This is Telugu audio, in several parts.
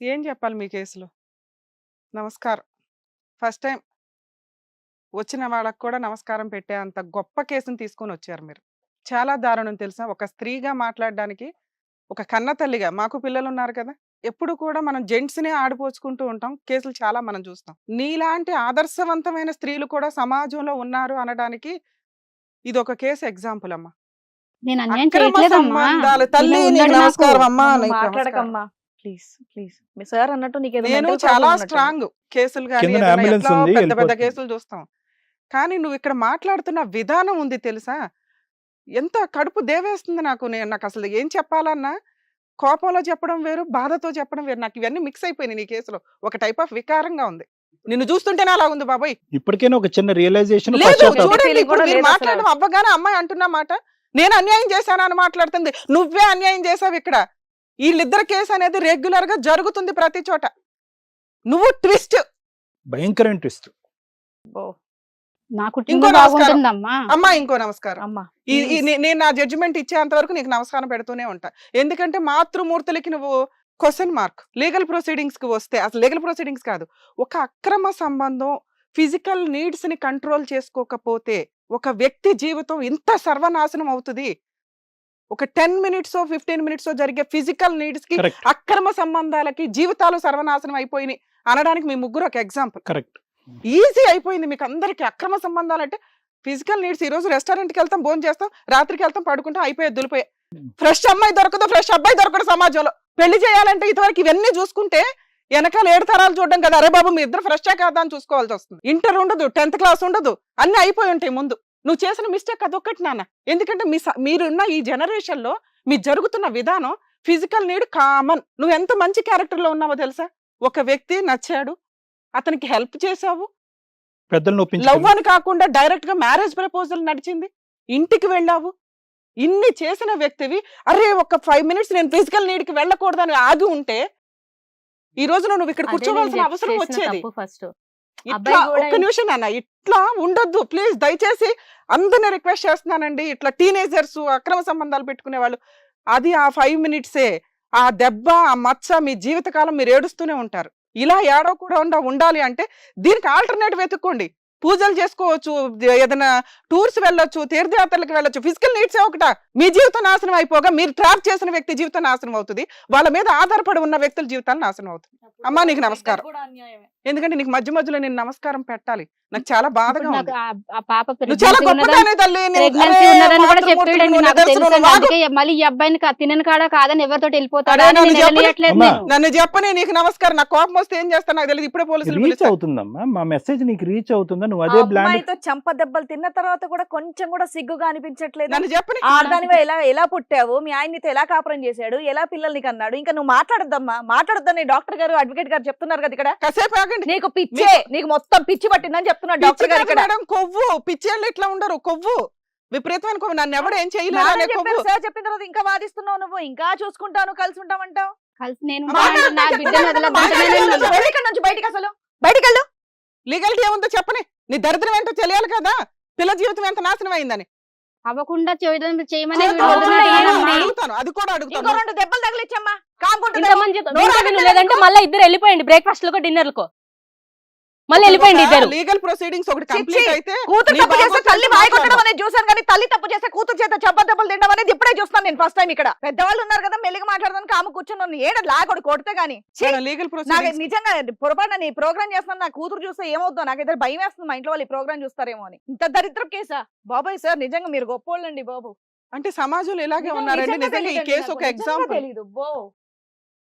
ఏం చెప్పాలి మీ కేసులో? నమస్కారం. ఫస్ట్ టైమ్ వచ్చిన వాళ్ళకి కూడా నమస్కారం పెట్టే అంత గొప్ప కేసుని తీసుకొనొచ్చారు మీరు. చాలా దారుణం తెలుసా? ఒక స్త్రీగా మాట్లాడడానికి, ఒక కన్న తల్లిగా మాకు పిల్లలున్నారు కదా! ఎప్పుడు కూడా మనం జెంట్స్‌నే ఆడిపోచుకుంటూ ఉంటాం. కేసులు చాలా మనం చూస్తాం. నీలాంటి ఆదర్శవంతమైన స్త్రీలు కూడా సమాజంలో ఉన్నారు అనడానికి ఇదొక కేస్ ఎగ్జాంపుల్ అమ్మా. నేను అన్యాయం అక్రమ చేయట్లేదమ్మా. సంబంధాలు తల్లి ఇలా నీకు ఉన్నాడు నాకు. నమస్కారం అమ్మా. నువ్వు నీకు నమస్కారం. మాట్లాడకమ్మా ప్లీజ్ ప్లీజ్. మీ సార్ అన్నట్టు నీకు నేను చాలా. స్ట్రాంగ్ కేసులు కానీ పెద్ద పెద్ద. కేసులు చూస్తాం. కానీ నువ్వు ఇక్కడ మాట్లాడుతున్న విధానం ఉంది తెలుసా? ఎంత కడుపు దేవేస్తుంది నాకు నేను నాకు అసలు ఏం చెప్పాలన్నా కోపంలో చెప్పడం వేరు బాధతో చెప్పడం వేరు. నాకు ఇవన్నీ మిక్స్ అయిపోయినాయి నీ కేసులో. ఒక టైప్ ఆఫ్ వికారంగా ఉంది. నిన్ను చూస్తుంటేనే అలా ఉంది బాబాయ్. ఇప్పటికైనా ఒక చిన్న రియలైజేషన్. చూడండి ఇప్పుడు కూడా మీరు. మాట్లాడడం అవ్వగానే అమ్మాయి అంటున్న మాట నేను అన్యాయం చేశాను అని మాట్లాడుతుంది. నువ్వే అన్యాయం చేసావు ఇక్కడ. వీళ్ళిద్దరు కేసు అనేది రెగ్యులర్గా జరుగుతుంది ప్రతి చోట. నువ్వు ట్విస్ట్. భయంకరమైన ట్విస్ట్. ఓ, నా ఇంకో నమస్కారం. బాగుంటుందమ్మా. అమ్మా ఇంకో నమస్కారం. అమ్మా నేను నా జడ్జిమెంట్ ఇచ్చేంత వరకు నీకు నమస్కారం పెడుతూనే ఉంటా. ఎందుకంటే మాతృమూర్తులకి నువ్వు క్వశ్చన్ మార్క్. లీగల్ ప్రొసీడింగ్స్కి వస్తే అసలు లీగల్ ప్రొసీడింగ్స్ కాదు. ఒక అక్రమ సంబంధం ఫిజికల్ నీడ్స్ని కంట్రోల్ చేసుకోకపోతే ఒక వ్యక్తి జీవితం ఇంత సర్వనాశనం అవుతుంది. ఒక టెన్ మినిట్స్ ఫిఫ్టీన్ మినిట్స్ జరిగే ఫిజికల్ నీడ్స్కి అక్రమ సంబంధాలకి జీవితాలు సర్వనాశనం అయిపోయినాయి అనడానికి మీ ముగ్గురు ఒక ఎగ్జాంపుల్. కరెక్ట్. ఈజీ అయిపోయింది మీకు అందరికి అక్రమ సంబంధాలు అంటే ఫిజికల్ నీడ్స్ ఈ రోజు రెస్టారెంట్కి వెళ్తాం భోజనం చేస్తాం రాత్రికి వెళ్తాం పడుకుంటాం అయిపోయేది దులిపోయే. ఫ్రెష్ అమ్మాయి దొరకదు ఫ్రెష్ అబ్బాయి దొరకడు సమాజంలో. పెళ్ళి చేయాలంటే ఇంతవరకు ఇవన్నీ చూసుకుంటే వెనకాల ఏడు తరాలు చూడడం కదా అరే బాబు మీ ఇద్దరు ఫ్రెష్ కాదా అని చూసుకోవాల్సి వస్తుంది. ఇంటర్ ఉండదు టెన్త్ క్లాస్ ఉండదు అన్ని అయిపోయి ఉంటాయి ముందు. నువ్వు చేసిన మిస్టేక్ అదొక్కటి నాన్న. ఎందుకంటే మీ స- మీరున్న ఈ జనరేషన్లో మీ జరుగుతున్న విధానం ఫిజికల్ నీడ్ కామన్. నువ్వు ఎంత మంచి క్యారెక్టర్లో ఉన్నావో తెలుసా? ఒక వ్యక్తి నచ్చాడు అతనికి హెల్ప్ చేసావు పెద్దలు లవ్ అని కాకుండా డైరెక్ట్గా మ్యారేజ్ ప్రపోజల్ నడిచింది. ఇంటికి వెళ్ళావు. ఇన్ని చేసిన వ్యక్తివి అరే ఒక ఫైవ్ మినిట్స్ నేను ఫిజికల్ నీడ్కి వెళ్ళకూడదని ఆగి ఉంటే ఈ రోజు నువ్వు ఇక్కడ కూర్చోవలసిన అవసరం వచ్చేది. తప్పు ఫస్ట్. ఇట్లా కూడా ఒక్క నిమిషం నాన్న ఇట్లా ఉండొద్దు. ప్లీజ్ దయచేసి అందరిని రిక్వెస్ట్ చేస్తున్నానండి. ఇట్లా టీనేజర్స్ అక్రమ సంబంధాలు పెట్టుకునే వాళ్ళు అది ఆ ఫైవ్ మినిట్సే. ఆ దెబ్బ ఆ మచ్చ మీ జీవితకాలం మీరు ఏడుస్తూనే ఉంటారు. ఇలా ఏడవకుండా ఉండాలి అంటే దీనికి ఆల్టర్నేట్ వెతుక్కోండి. పూజలు చేసుకోవచ్చు ఏదైనా టూర్స్ వెళ్ళొచ్చు తీర్థయాత్రలకు వెళ్ళొచ్చు. ఫిజికల్ నీడ్స్ ఒకట. మీ జీవితం నాశనం అయిపోగా మీరు ట్రాప్ చేసిన వ్యక్తి జీవితం నాశనం అవుతుంది. వాళ్ళ మీద ఆధారపడి ఉన్న వ్యక్తుల జీవితాలు నాశనం అవుతుంది. అమ్మా, నీకు నమస్కారం. ఎందుకంటే నీకు మధ్య మధ్యలో నేను నమస్కారం పెట్టాలి. నాకు చాలా బాధగా ఉంది. నువ్వు చాలా గొప్పదానే తల్లి. మళ్ళీ ఈ అబ్బాయిని కా- తినను కాడా కాదని ఎవరితో వెళ్ళిపోతాడా నన్ను నేను చెప్పని- నీకు నమస్కారం. నాకు కోపం వస్తే ఏం చేస్తా నాకు తెలియదు ఇప్పుడే పోలీసులు రీచ్. అవుతుందమ్మా. మా మెసేజ్ నీకు రీచ్ అవుతుందా నువ్వు అదే బ్లాండ్ అమ్మాయితో చంప దెబ్బలు తిన్న తర్వాత కూడా కొంచెం కూడా సిగ్గుగా అనిపించట్లేదు. నన్ను చెప్పని ఆడదానివే ఎలా ఎలా పుట్టావు? మీ ఆయన నీతో ఎలా కాపురం చేశాడు? ఎలా పిల్లల్ని కన్నాడు? ఇంకా నువ్వు మాట్లాడొద్దమ్మా. మాట్లాడొద్దని డాక్టర్ గారు అడ్వకేట్ గారు చెప్తున్నారు కదా ఇక్కడ. కాసేపు ఆగండి. నీకు పిచ్చే నీకు మొత్తం పిచ్చి పట్టిందని చెప్తున్నాడు పిచ్చి డాక్టర్ గారు ఇక్కడ. మేడం కొవ్వు. పిచ్చేళ్ళు ఇట్లా ఉండరు? కొవ్వు. విపరీతమైన కొవ్వు. నన్ను ఎవడు ఏం చేయలేదు చెప్పిన తర్వాత ఇంకా వాదిస్తున్నావు నువ్వు. ఇంకా చూసుకుంటాను కలిసి ఉంటామంటావు. కలిసి నేను బయటికి అసలు? బయటికి వెళ్ళు. లీగల్టీ ఏముందో చెప్పని. నీ దరిద్రం ఏంటో తెలియాలి కదా? పిల్ల జీవితం ఎంత నాశనం అయిందని. అవ్వకుండా చేయడం చేయమని? అడుగుతాను అది కూడా ఇంకో అడుగుతాను రెండు దెబ్బలు తగిలిచ్చమ్మా. విను, లేదంటే? మళ్ళీ ఇద్దరు వెళ్ళిపోయండి. బ్రేక్ఫాస్ట్లకు డిన్నర్లకు. మళ్ళీ వెళ్ళిపోయండి ఇద్దరు. లీగల్ ప్రొసీడింగ్స్ ఒకటి కంప్లీట్ అయితే కూతురు నీ తప్పు చేస్తే బాగోతం తల్లి వాయి కొట్టడం మాట్లాడదాం. అనేది చూసాను కానీ తల్లి తప్పు చేస్తే కూతురు చేత చెప్ప దెబ్బలు తినడం అనేది ఇప్పుడే చూస్తాను నేను ఫస్ట్ టైం ఇక్కడ. పెద్దవాళ్ళు ఉన్నారు కదా మెల్లిగా మాట్లాడదానికి కాము కూర్చొని ఏడ లాగొడు కొడితే గానీ. లీగల్ నాకు నిజంగా పొరపాటున నీ ప్రోగ్రామ్ చేస్తాను నా కూతురు చూస్తే ఏమవుతుందో నాకు ఇద్దరు భయం వేస్తుంది మా ఇంట్లో వాళ్ళు ఈ ప్రోగ్రామ్ చూస్తారేమో అని. ఇంత దరిద్రం కేసా? బాబాయ్ సార్ నిజంగా మీరు గొప్పోళ్ళండి బాబు. అంటే సమాజంలో ఇలాగే ఉన్నారండి? నిజంగా ఈ కేసు ఒక ఎగ్జాంపుల్ తెలీదు. బో.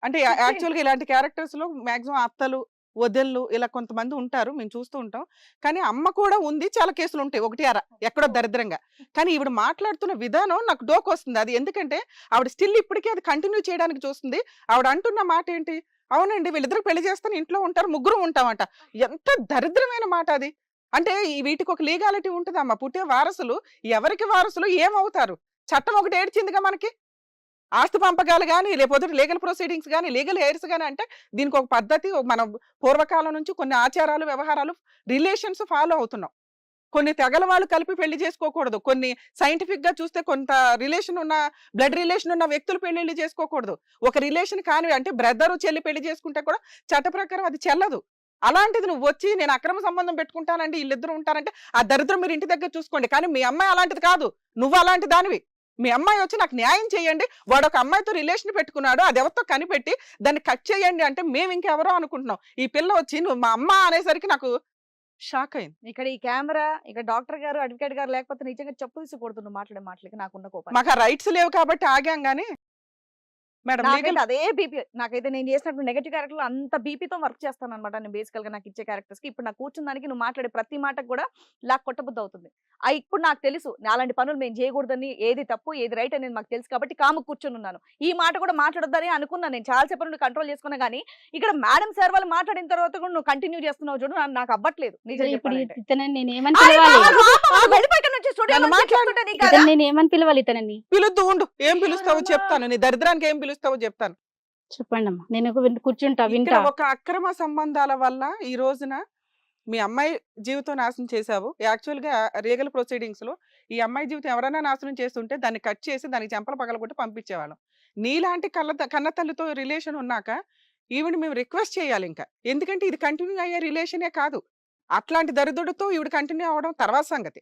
అంటే. యాక్చువల్గా ఇలాంటి క్యారెక్టర్స్లో మాక్సిమం అత్తలు వదిళ్ళు ఇలా కొంతమంది ఉంటారు. మేము చూస్తూ ఉంటాం. కానీ అమ్మ కూడా ఉంది. చాలా కేసులు ఉంటాయి. ఒకటి అర ఎక్కడో దరిద్రంగా. కానీ ఈవిడ మాట్లాడుతున్న విధానం నాకు డోక్ వస్తుంది అది ఎందుకంటే ఆవిడ స్టిల్ ఇప్పటికీ అది కంటిన్యూ చేయడానికి చూస్తుంది. ఆవిడ అంటున్న మాట ఏంటి? అవునండి వీళ్ళిద్దరు పెళ్ళి చేస్తాను ఇంట్లో ఉంటారు. ముగ్గురు ఉంటామంట. ఎంత దరిద్రమైన మాట అది. అంటే వీటికి ఒక లీగాలిటీ ఉంటుంది అమ్మ పుట్టే వారసులు ఎవరికి వారసులు ఏమవుతారు? చట్టం ఒకటి ఏడ్చిందిగా మనకి. ఆస్తి పంపకాలు కానీ లేకపోతే లీగల్ ప్రొసీడింగ్స్ కానీ లీగల్ హెయిర్స్ కానీ అంటే దీనికి ఒక పద్ధతి మన మనం పూర్వకాలం నుంచి కొన్ని ఆచారాలు వ్యవహారాలు రిలేషన్స్ ఫాలో అవుతున్నాం. కొన్ని తెగల వాళ్ళు కలిపి పెళ్ళి చేసుకోకూడదు. కొన్ని సైంటిఫిక్గా చూస్తే కొంత రిలేషన్ ఉన్న బ్లడ్ రిలేషన్ ఉన్న వ్యక్తులు పెళ్ళిళ్ళు చేసుకోకూడదు. ఒక రిలేషన్ కాని అంటే బ్రదర్ చెల్లి పెళ్ళి చేసుకుంటే కూడా చట్ట ప్రకారం అది చెల్లదు. అలాంటిది నువ్వు వచ్చి నేను అక్రమ సంబంధం పెట్టుకుంటానంటే వీళ్ళిద్దరు ఉంటారంటే ఆ దరిద్రం మీరు ఇంటి దగ్గర చూసుకోండి. కానీ మీ అమ్మాయి అలాంటిది కాదు. నువ్వు అలాంటి దానివి. మీ అమ్మాయి వచ్చి నాకు న్యాయం చేయండి. వాడు ఒక అమ్మాయితో రిలేషన్ పెట్టుకున్నాడు. అది ఎవరితో కనిపెట్టి దాన్ని కట్ చేయండి అంటే మేము ఇంకెవరో అనుకుంటున్నాం. ఈ పిల్ల వచ్చి నువ్వు మా అమ్మ అనేసరికి నాకు షాక్ అయింది. ఇక్కడ ఈ కెమెరా ఇక్కడ డాక్టర్ గారు అడ్వకేట్ గారు లేకపోతే నిజంగా చెప్పు తీసి కొడుతున్నా మాట్లాడే మాటలకి నాకున్న కోపం మాకు రైట్స్ లేవు కాబట్టి ఆగాం గానీ మేడం అదే బీపీ నాకైతే నేను చేసినట్టు నెగటివ్ క్యారెక్టర్ అంత బీపీతో వర్క్ చేస్తాను అనమాట నేను బేసికల్గా నాకు ఇచ్చే క్యారెక్టర్స్కి. ఇప్పుడు నాకు కూర్చున్న దానికి నువ్వు మాట్లాడే ప్రతి మాటకు కూడా లాక్ కొట్టబుద్ధి అవుతుంది ఆ ఇప్పుడు నాకు తెలుసు అలాంటి పనులు మేము చేయకూడదని ఏది తప్పు ఏది రైట్ అనేది మాకు తెలుసు కాబట్టి కాము కూర్చుని ఉన్నాను. ఈ మాట కూడా మాట్లాడొద్దని అనుకున్నాను నేను. చాలా సేపు నుండి కంట్రోల్ చేసుకున్నా కానీ ఇక్కడ మేడం సార్ వాళ్ళు మాట్లాడిన తర్వాత కూడా నువ్వు కంటిన్యూ చేస్తున్నావు చూడు నాకు అవ్వట్లేదు. నేను ఏమని పిలవాలి? నేను ఏమని ఇతనని? పిలుద్దు ఉండు. ఏం పిలుస్తావో చెప్తాను. నీ దరిద్రానికి ఏం పిలుస్తావో చెప్తాను. చెప్పండి అమ్మా నేను కూర్చుంటా వింటా. ఒక అక్రమ సంబంధాల వల్ల ఈ రోజున మీ అమ్మాయి జీవితం నాశనం చేశావు. యాక్చువల్గా రీగల్ ప్రొసీడింగ్స్లో ఈ అమ్మాయి జీవితం ఎవరైనా నాశనం చేస్తుంటే దాన్ని కట్ చేసి దానికి చెంపలు పగలగొట్టి పంపించేవాళ్ళం. నీలాంటి కళ్ళ కన్న తల్లితో రిలేషన్ ఉన్నాక ఈవిడ మేము రిక్వెస్ట్ చేయాలి ఇంకా. ఎందుకంటే ఇది కంటిన్యూ అయ్యే రిలేషనే కాదు. అట్లాంటి దరిద్రుడితో ఈవిడ కంటిన్యూ అవ్వడం తర్వాత సంగతి.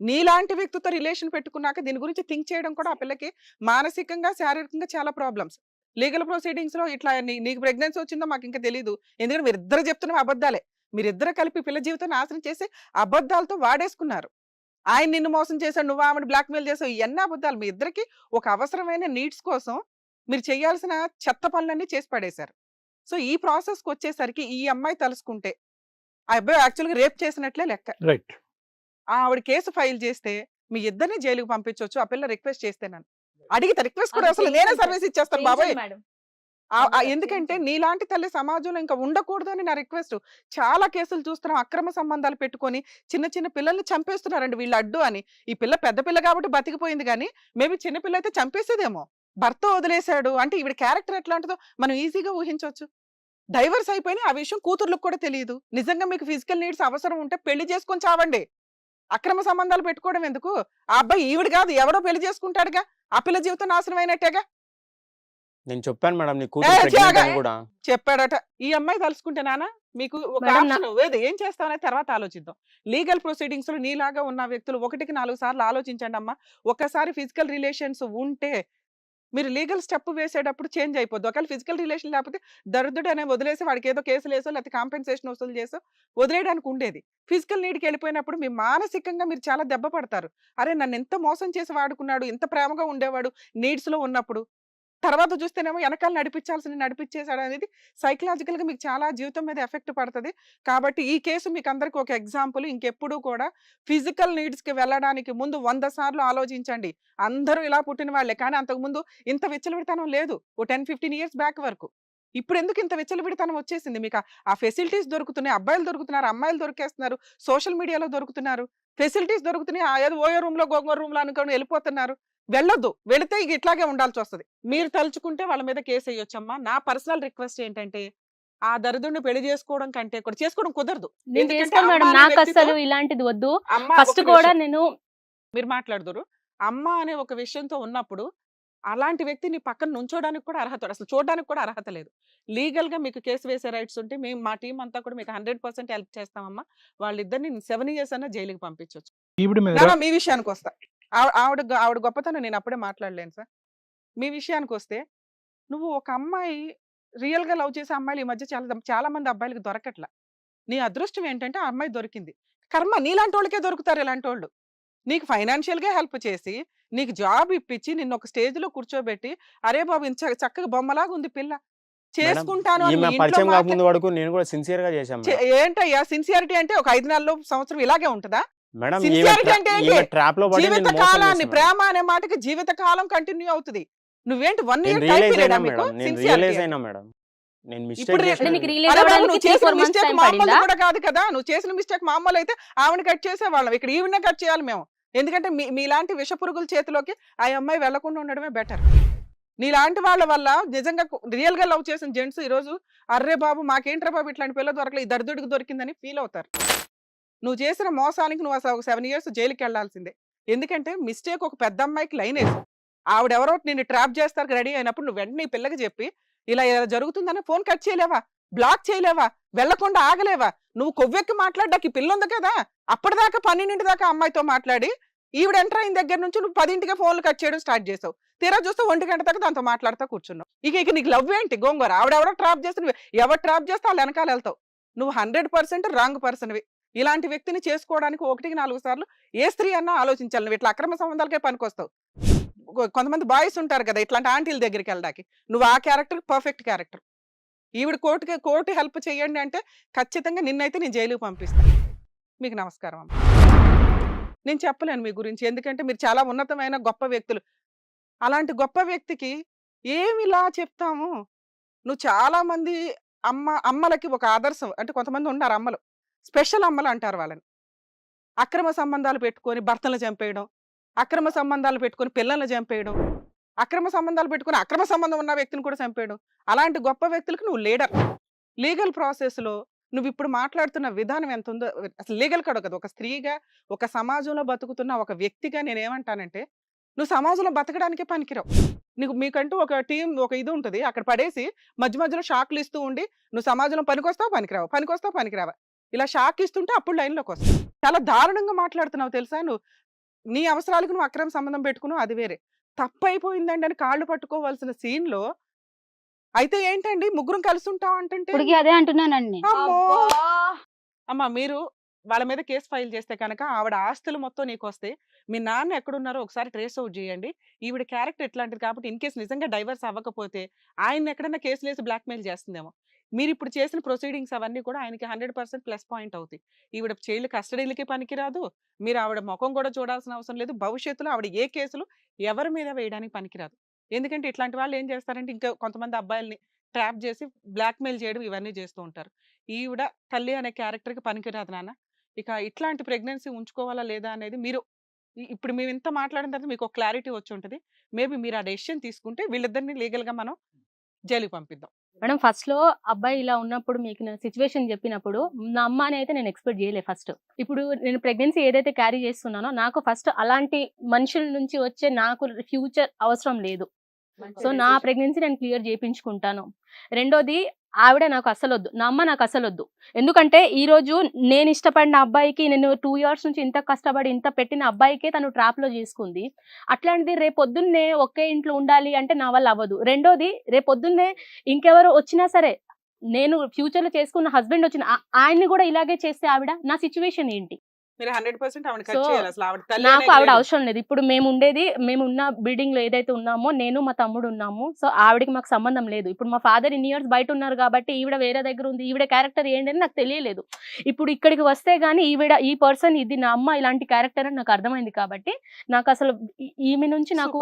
నీలాంటి వ్యక్తితో రిలేషన్ పెట్టుకున్నాక దీని గురించి థింక్ చేయడం కూడా ఆ పిల్లకి మానసికంగా శారీరకంగా చాలా ప్రాబ్లమ్స్. లీగల్ ప్రొసీడింగ్స్లో ఇట్లా నీకు ప్రెగ్నెన్సీ వచ్చిందో మాకు ఇంకా తెలియదు ఎందుకంటే మీరు ఇద్దరు చెప్తున్న అబద్ధాలే. మీరిద్దరు కలిపి పిల్ల జీవితం నాశనం చేసి అబద్ధాలతో వాడేసుకున్నారు. ఆయన నిన్ను మోసం చేశాడు నువ్వు ఆమెను బ్లాక్మెయిల్ చేసావు ఇవన్నీ అబద్ధాలు. మీ ఇద్దరికి ఒక అవసరమైన నీడ్స్ కోసం మీరు చేయాల్సిన చెత్త పనులన్నీ చేసి పడేశారు. సో ఈ ప్రాసెస్కి వచ్చేసరికి ఈ అమ్మాయి తలుసుకుంటే ఆ అబ్బాయి యాక్చువల్గా రేప్ చేసినట్లే లెక్క. రైట్. ఆవిడ కేసు ఫైల్ చేస్తే మీ ఇద్దరిని జైలుకి పంపించవచ్చు ఆ పిల్ల రిక్వెస్ట్ చేస్తే నన్ను. అడిగితే రిక్వెస్ట్ కూడా అసలు నేనే. సర్వీస్ ఇచ్చేస్తాను బాబాయ్. ఎందుకంటే. నీలాంటి తల్లి సమాజంలో ఇంకా ఉండకూడదు అని నా రిక్వెస్ట్. చాలా కేసులు చూస్తున్నాం అక్రమ సంబంధాలు పెట్టుకొని చిన్న చిన్న పిల్లల్ని చంపేస్తున్నారండి వీళ్ళు అడ్డు అని. ఈ పిల్ల పెద్ద పిల్ల కాబట్టి బతికిపోయింది కానీ మేబీ చిన్న పిల్ల అయితే చంపేసేదేమో. భర్త వదిలేశాడు అంటే ఈవిడ క్యారెక్టర్ ఎట్లాంటిదో మనం ఈజీగా ఊహించవచ్చు డైవర్స్ అయిపోయినాయి ఆ విషయం కూతుర్లకు కూడా తెలియదు. నిజంగా మీకు ఫిజికల్ నీడ్స్ అవసరం ఉంటే పెళ్ళి చేసుకొని చావండి. అక్రమ సంబంధాలు పెట్టుకోవడం ఎందుకు? ఆ అబ్బాయి ఈవిడ కాదు ఎవరో పెళ్ళి చేసుకుంటాడుగా? ఆ పిల్ల జీవితం నాశనం అయినట్టేగా? నేను చెప్పాను మేడం నీ ఏ, కూతురు pregnant త్యాగ. అని కూడా. చెప్పాడట. ఈ అమ్మాయి తలుసుకుంటే నాన్న మీకు ఒక మేడం, నా- ఆప్షన్ ఏది ఏం చేస్తామనే తర్వాత ఆలోచిద్దాం. లీగల్ ప్రొసీడింగ్స్లో నీలాగా ఉన్న వ్యక్తులు ఒకటికి నాలుగు సార్లు ఆలోచించండి అమ్మా ఒక్కసారి ఫిజికల్ రిలేషన్స్ ఉంటే మీరు లీగల్ స్టెప్ వేసేటప్పుడు చేంజ్ అయిపోద్ది. ఒకవేళ ఫిజికల్ రిలేషన్ లేకపోతే దరిద్రుడు అనే వదిలేసి వాడికి ఏదో కేసులు వేసో లేకపోతే కాంపెన్సేషన్ వసూలు చేసో వదిలేయడానికి ఉండేది. ఫిజికల్ నీడ్కి వెళ్ళిపోయినప్పుడు మీ మానసికంగా మీరు చాలా దెబ్బ పడతారు. అరే! నన్ను ఎంత మోసం చేసి వాడుకున్నాడు ఎంత ప్రేమగా ఉండేవాడు నీడ్స్లో ఉన్నప్పుడు. తర్వాత చూస్తేనేమో వెనకాల నడిపించాల్సిన నడిపించేశాడు అనేది సైకలాజికల్గా మీకు చాలా జీవితం మీద ఎఫెక్ట్ పడుతుంది. కాబట్టి ఈ కేసు మీకు అందరికి ఒక ఎగ్జాంపుల్. ఇంకెప్పుడు కూడా ఫిజికల్ నీడ్స్కి వెళ్ళడానికి ముందు వంద సార్లు ఆలోచించండి. అందరూ ఇలా పుట్టిన వాళ్ళే కానీ అంతకు ముందు ఇంత విచ్చలవిడితనం లేదు. ఓ టెన్ ఫిఫ్టీన్ ఇయర్స్ బ్యాక్ వరకు. ఇప్పుడు ఎందుకు ఇంత విచ్చలవిడితనం వచ్చేసింది మీకు? ఆ- ఫెసిలిటీస్ దొరుకుతున్నాయి అబ్బాయిలు దొరుకుతున్నారు అమ్మాయిలు దొరికేస్తున్నారు సోషల్ మీడియాలో దొరుకుతున్నారు. ఫెసిలిటీస్ దొరుకుతున్నాయి ఏదో ఓయో రూమ్లో గోంగూర రూమ్లో అనుకొని వెళ్ళిపోతున్నారు. వెళ్ళొద్దు వెళితే ఇక ఇట్లాగే ఉండాల్సి వస్తుంది. మీరు తలుచుకుంటే వాళ్ళ మీద కేసు వేయొచ్చమ్మా. నా పర్సనల్ రిక్వెస్ట్ ఏంటంటే ఆ దరిద్రుడిని పెళ్ళి చేసుకోవడం కంటే కూడా చేసుకోవడం కుదరదు. నాకు అసలు ఇలాంటిది వద్దు. ఫస్ట్ కూడా. నేను మీరు మాట్లాడుదురు. అమ్మ అనే ఒక విషయంతో ఉన్నప్పుడు అలాంటి వ్యక్తిని పక్కన నుంచోడానికి కూడా అర్హత అసలు చూడడానికి కూడా అర్హత లేదు. లీగల్గా మీకు కేసు వేసే రైట్స్ ఉంటే మేము మా టీం అంతా కూడా మీకు హండ్రెడ్ పర్సెంట్ హెల్ప్ చేస్తామమ్మా. వాళ్ళిద్దరిని సెవెన్ ఇయర్స్ అన్న జైలుకి పంపించవచ్చు మీ విషయానికి వస్తా. ఆవ- ఆవిడ ఆవిడ గొప్పతనం నేను అప్పుడే మాట్లాడలేను సార్. మీ విషయానికి వస్తే నువ్వు ఒక అమ్మాయి రియల్గా లవ్ చేసే అమ్మాయిలు ఈ మధ్య చాలా చాలా మంది అబ్బాయిలకి దొరకట్ల. నీ అదృష్టం ఏంటంటే ఆ అమ్మాయి దొరికింది. కర్మ నీలాంటి వాళ్ళకే దొరుకుతారు ఇలాంటి వాళ్ళు నీకు ఫైనాన్షియల్గా హెల్ప్ చేసి నీకు జాబ్ ఇప్పించి నిన్ను ఒక స్టేజ్లో కూర్చోబెట్టి అరే బాబు ఇంత చక్కగా బొమ్మలాగా ఉంది పిల్ల చేసుకుంటాను మీ పరిచయం కాకముందు వరకు నేను కూడా సిన్సియర్గా చేశాను చే- ఏంటయ్యా? సిన్సియారిటీ అంటే ఒక ఐదు నెలలు సంవత్సరం ఇలాగే ఉంటుందా? మేడం sincerity అంటే జీవిత కాలాన్ని ప్రేమ అనే మాటకి జీవిత కాలం కంటిన్యూ అవుతుంది. నువ్వేంటి వన్ ఇయర్ టైం రియలైజ్ పీరియడా అయినా మీకు? మేడం. నేను మేడం. మిస్టేక్ కాదు కదా. నువ్వు చేసిన మిస్టేక్ మామూలు అయితే ఆవిడ కట్ చేసేవాళ్ళం. ఇక్కడ ఈవిడ కట్ చేయాలి మేము. ఎందుకంటే మీ మీలాంటి విష పురుగుల చేతిలోకి ఆ అమ్మాయి వెళ్ళకుండా ఉండడమే బెటర్ నీలాంటి వాళ్ళ వల్ల నిజంగా రియల్గా లవ్ చేసిన జెంట్స్ ఈ రోజు అర్రే బాబు మాకేంట్రా బాబు ఇట్లాంటి పిల్ల దొరకలేదు ఈ దరిద్రుడికి దొరికిందని ఫీల్ అవుతారు. నువ్వు చేసిన మోసానికి నువ్వు అసలు ఒక సెవెన్ ఇయర్స్ జైలుకి వెళ్ళాల్సిందే ఎందుకంటే మిస్టేక్ ఒక పెద్ద అమ్మాయికి లైన్ వేసి ఆవిడెవరో నిన్ను ట్రాప్ చేస్తారు రెడీ అయినప్పుడు నువ్వు వెంటనే ఈ పిల్లకి చెప్పి ఇలా ఇలా జరుగుతుందని ఫోన్ కట్ చేయలేవా? బ్లాక్ చేయలేవా? వెళ్ళకుండా ఆగలేవా? నువ్వు కొవ్వెక్కి మాట్లాడ్డాకి పిల్ల ఉంది కదా? అప్పటిదాకా పన్నెండింటి దాకా అమ్మాయితో మాట్లాడి ఈవిడ ఎంటర్ అయిన దగ్గర నుంచి నువ్వు పదింటికి ఫోన్లు కట్ చేయడం స్టార్ట్ చేసావు. తీరా చూస్తే ఒంటి గంట దాకా దాంతో మాట్లాడుతూ కూర్చున్నావు. ఇక ఇక నీకు లవ్ ఏంటి? గోంగూర. ఆవిడెవరో ట్రాప్ చేస్తే నువ్వు ఎవరు ట్రాప్ చేస్తే వాళ్ళు వెనకాల వెళ్తావు. నువ్వు హండ్రెడ్ పర్సెంట్ రాంగ్ పర్సన్వి ఇలాంటి వ్యక్తిని చేసుకోవడానికి ఒకటికి నాలుగు సార్లు ఏ స్త్రీ అన్నా ఆలోచించాలి. నువ్వు ఇట్లా అక్రమ సంబంధాలకే పనికొస్తావు. కొంతమంది బాయ్స్ ఉంటారు కదా ఇట్లాంటి ఆంటీల దగ్గరికి వెళ్ళడానికి. నువ్వు ఆ క్యారెక్టర్ పర్ఫెక్ట్ క్యారెక్టర్ ఈవిడ కోర్టుకి కోర్టు హెల్ప్ చేయండి అంటే ఖచ్చితంగా నిన్నైతే నేను జైలుకి పంపిస్తాను. మీకు నమస్కారం అమ్మ. నేను చెప్పలేను మీ గురించి. ఎందుకంటే మీరు చాలా ఉన్నతమైన గొప్ప వ్యక్తులు. అలాంటి గొప్ప వ్యక్తికి ఏమి ఇలా చెప్తాము? నువ్వు చాలామంది అమ్మ అమ్మలకి ఒక ఆదర్శం. అంటే కొంతమంది ఉన్నారు అమ్మలు. స్పెషల్ అమ్మలు అంటారు వాళ్ళని. అక్రమ సంబంధాలు పెట్టుకొని భర్తలను చంపేయడం అక్రమ సంబంధాలు పెట్టుకొని పిల్లల్ని చంపేయడం అక్రమ సంబంధాలు పెట్టుకుని అక్రమ సంబంధం ఉన్న వ్యక్తిని కూడా చంపాడు. అలాంటి గొప్ప వ్యక్తులకు నువ్వు లీడర్. లీగల్ ప్రాసెస్లో నువ్వు ఇప్పుడు మాట్లాడుతున్న విధానం ఎంత ఉందో అసలు లీగల్ కాదు కదా ఒక స్త్రీగా ఒక సమాజంలో బతుకుతున్న ఒక వ్యక్తిగా నేను ఏమంటానంటే నువ్వు సమాజంలో బతకడానికే పనికిరావు. నీకు మీకంటూ ఒక టీం ఒక ఇది ఉంటుంది అక్కడ పడేసి మధ్య మధ్యలో షాక్లు ఇస్తూ ఉండి నువ్వు సమాజంలో పనికొస్తావు పనికిరావు పనికొస్తావు పనికిరావా? ఇలా షాక్ ఇస్తుంటే అప్పుడు లైన్లోకి వస్తావు. చాలా దారుణంగా మాట్లాడుతున్నావు తెలుసా నువ్వు? నీ అవసరాలకు నువ్వు అక్రమ సంబంధం పెట్టుకున్నావు అది వేరే. తప్పు అయిపోయిందండి అని కాళ్ళు పట్టుకోవాల్సిన scene లో అయితే ఏంటండి? ముగ్గురం కలిసి ఉంటాం అంటే అదే అంటున్నానండి. అమ్మో! అబ్బా. అమ్మ మీరు వాళ్ళ మీద కేసు ఫైల్ చేస్తే కనుక ఆవిడ ఆస్తులు మొత్తం నీకు వస్తాయి మీ నాన్న ఎక్కడున్నారో ఒకసారి ట్రేస్ అవుట్ చేయండి. ఈవిడ క్యారెక్టర్ ఎట్లాంటిది కాబట్టి ఇన్ కేసు నిజంగా డైవర్స్ అవ్వకపోతే ఆయన ఎక్కడైనా కేసులు వేసి బ్లాక్మెయిల్ చేస్తుందేమో. మీరు ఇప్పుడు చేసిన ప్రొసీడింగ్స్ అవన్నీ కూడా ఆయనకి హండ్రెడ్ పర్సెంట్ ప్లస్ పాయింట్ అవుతాయి. ఈవిడ చైల్డ్ కస్టడీలకి పనికిరాదు. మీరు ఆవిడ ముఖం కూడా చూడాల్సిన అవసరం లేదు. భవిష్యత్తులో ఆవిడ ఏ కేసులు ఎవరి మీద వేయడానికి పనికిరాదు. ఎందుకంటే ఇట్లాంటి వాళ్ళు ఏం చేస్తారంటే ఇంకా కొంతమంది అబ్బాయిల్ని ట్రాప్ చేసి బ్లాక్మెయిల్ చేయడం ఇవన్నీ చేస్తూ ఉంటారు. ఈవిడ తల్లి అనే క్యారెక్టర్కి పనికిరాదు నాన్న. ఇక ఇట్లాంటి ప్రెగ్నెన్సీ ఉంచుకోవాలా లేదా అనేది మీరు ఇప్పుడు మేము ఇంత మాట్లాడిన తర్వాత మీకు ఒక క్లారిటీ వచ్చి ఉంటుంది. మేబీ మీరు ఆ డెసిషన్ తీసుకుంటే వీళ్ళిద్దరిని లీగల్గా మనం జైలుకి పంపిద్దాం. మేడం ఫస్ట్లో అబ్బాయి ఇలా ఉన్నప్పుడు మీకు నేను సిచ్యువేషన్ చెప్పినప్పుడు నా అమ్మ అని అయితే నేను ఎక్స్పెక్ట్ చేయలేదు ఫస్ట్. ఇప్పుడు నేను ప్రెగ్నెన్సీ ఏదైతే క్యారీ చేస్తున్నానో నాకు ఫస్ట్ అలాంటి మనుషుల నుంచి వచ్చే నాకు ఫ్యూచర్ అవసరం లేదు. సో నా ప్రెగ్నెన్సీ నేను క్లియర్ చేయించుకుంటాను రెండోది ఆవిడ నాకు అసలు వద్దు నా అమ్మ నాకు అసలు వద్దు ఎందుకంటే ఈరోజు నేను ఇష్టపడిన అబ్బాయికి నేను టూ ఇయర్స్ నుంచి ఇంత కష్టపడి ఇంత పెట్టిన అబ్బాయికే తను ట్రాప్లో చేసుకుంది. అట్లాంటిది రేపొద్దున్నే ఒకే ఇంట్లో ఉండాలి అంటే నా వల్ల అవ్వదు. రెండోది రేపొద్దున్నే ఇంకెవరు వచ్చినా సరే నేను ఫ్యూచర్లో చేసుకున్న హస్బెండ్ వచ్చిన ఆయన్ని కూడా ఇలాగే చేస్తే ఆవిడ నా సిచ్యువేషన్ ఏంటి? మీరు హండ్రెడ్ పర్సెంట్ ఆవిడ కట్ So, చేయాలి అసలు. ఆవిడ తల్లి నాకు ఆవిడ. అవసరం లేదు. ఇప్పుడు మేము ఉండేది మేము ఉన్న బిల్డింగ్లో ఏదైతే ఉన్నామో నేను మా తమ్ముడు ఉన్నాము. సో ఆవిడకి మాకు సంబంధం లేదు. ఇప్పుడు మా ఫాదర్ ఇన్ని ఇయర్స్ బయట ఉన్నారు కాబట్టి ఈవిడ వేరే దగ్గర ఉంది. ఈవిడ క్యారెక్టర్ ఏంటని నాకు తెలియలేదు. ఇప్పుడు ఇక్కడికి వస్తే గానీ ఈవిడ ఈ పర్సన్ ఇది నా అమ్మ ఇలాంటి క్యారెక్టర్ అని నాకు అర్థమైంది కాబట్టి నాకు అసలు ఈమె నుంచి నాకు.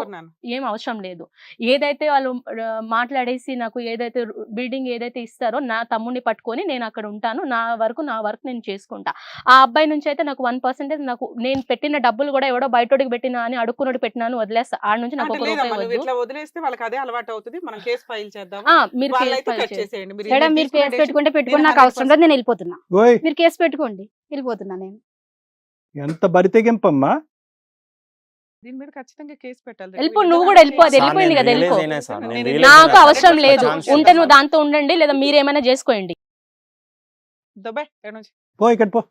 ఏం అవసరం లేదు. ఏదైతే వాళ్ళు మాట్లాడేసి నాకు ఏదైతే బిల్డింగ్ ఏదైతే ఇస్తారో నా తమ్ముడిని పట్టుకొని నేను అక్కడ ఉంటాను. నా వరకు నా వర్క్ నేను చేసుకుంటా. ఆ అబ్బాయి నుంచి అయితే నాకు వన్ పర్సెంటేజ్ నాకు నేను పెట్టిన డబ్బులు కూడా ఎవడో బయటోడికి పెట్టినా అని అడుక్కున్నోడు పెట్టినాను వదిలేస్తా. ఆడ నుంచి నాకు అంటే ఒక రూపాయి లేదమ్మా, నువ్వు వద్దు ఇట్లా వదిలేస్తే వాళ్ళకి అదే అలవాటు అవుతుంది. మనం కేసు ఫైల్ చేద్దాం ఆ, మీరు కేసు ఫైల్. చేసేయండి. మీరు కేసు పెట్టుకుంటే పెట్టుకుని నాకు అవసరం లేదు నేను వెళ్ళిపోతున్నా. మీరు కేసు పెట్టుకోండి. వెళ్ళిపోతున్నా నేను. ఎంత బరితెగింపమ్మా దీని మీద ఖచ్చితంగా కేసు పెట్టాలి. వెళ్ళిపో, నువ్వు కూడా వెళ్ళిపో, అది వెళ్ళిపోయింది కదా, వెళ్ళిపో. నాకు. అవసరం లేదు. ఉంటే నువ్వు. దాంతో ఉండండి లేదా మీరేమైనా చేసుకోండి. దొబ్బే పో ఇక్కడ పో.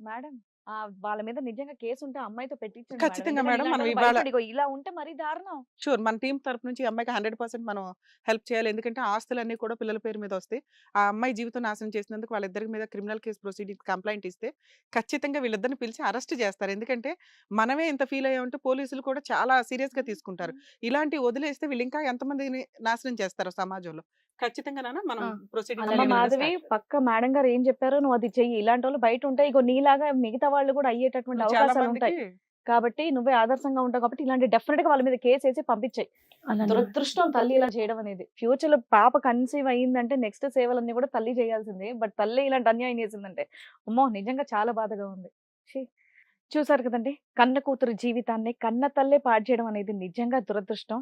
మేడం ఆ వాళ్ళ మీద నిజంగా కేసు ఉంటే అమ్మాయితో పెట్టించండి ఖచ్చితంగా మేడం, మనం ఇవాళ- ఇలా ఉంటే మరీ దారుణం. షూర్ మన టీం తరపు నుంచి అమ్మాయికి హండ్రెడ్ పర్సెంట్ మనం హెల్ప్ చేయాలి. ఎందుకంటే ఆస్తులన్నీ కూడా పిల్లల పేరు మీద వస్తాయి. ఆ అమ్మాయి జీవితం నాశనం చేసినందుకు వాళ్ళిద్దరి మీద క్రిమినల్ కేసు ప్రొసీడింగ్ కంప్లైంట్ ఇస్తే ఖచ్చితంగా వీళ్ళిద్దరిని పిలిచి అరెస్ట్ చేస్తారు. ఎందుకంటే మనమే ఇంత ఫీల్ అయ్యామంటే పోలీసులు కూడా చాలా సీరియస్గా తీసుకుంటారు ఇలాంటి వదిలేస్తే వీళ్ళు ఇంకా ఎంతమందిని నాశనం చేస్తారు సమాజంలో? ఖచ్చితంగా నాన్న మనం ప్రొసీడింగ్ మాధవి పక్క మేడం గారు ఏం చెప్పారో నువ్వు అది చెయ్యి. ఇలాంటి వాళ్ళు బయట ఉంటాయి ఇగో నీలాగా మిగతా వాళ్ళు కూడా అయ్యేటటువంటి అవకాశాలు ఉంటాయి. కాబట్టి నువ్వే ఆదర్శంగా ఉంటావు కాబట్టి ఇలాంటి డెఫినెట్గా వాళ్ళ మీద కేసు వేసి పంపించాయి. దురదృష్టం తల్లి ఇలా చేయడం అనేది. ఫ్యూచర్లో పాప కన్సీవ్ అయ్యిందంటే నెక్స్ట్ సేవలన్నీ కూడా తల్లి చేయాల్సిందే. బట్ తల్లి ఇలాంటి అన్యాయం చేసిందంటే అమ్మో! నిజంగా చాలా బాధగా ఉంది. చూసారు కదండి? కన్న కూతురు జీవితాన్ని కన్న తల్లే పాడు చేయడం అనేది నిజంగా దురదృష్టం.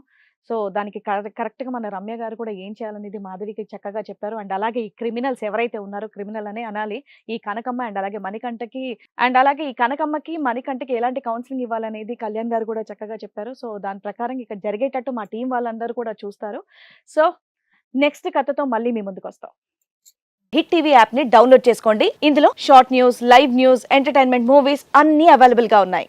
సో దానికి కరెక్ట్గా మన రమ్య గారు కూడా ఏం చేయాలనేది మాధవికి చక్కగా చెప్పారు. అండ్ అలాగే ఈ క్రిమినల్స్ ఎవరైతే ఉన్నారో క్రిమినల్ అనే అనాలి ఈ కనకమ్మ అండ్ అలాగే మణికంఠకి అండ్ అలాగే ఈ కనకమ్మకి మణికంఠకి ఎలాంటి కౌన్సిలింగ్ ఇవ్వాలనేది కళ్యాణ్ గారు కూడా చక్కగా చెప్పారు. సో దాని ప్రకారం ఇక్కడ జరిగేటట్టు మా టీం వాళ్ళందరూ కూడా చూస్తారు. సో నెక్స్ట్ కథతో మళ్ళీ మీ ముందుకు వస్తాం. హిట్ టీవీ యాప్ని డౌన్లోడ్ చేసుకోండి. ఇందులో short news live news entertainment movies అన్ని అవైలబుల్గా ఉన్నాయి.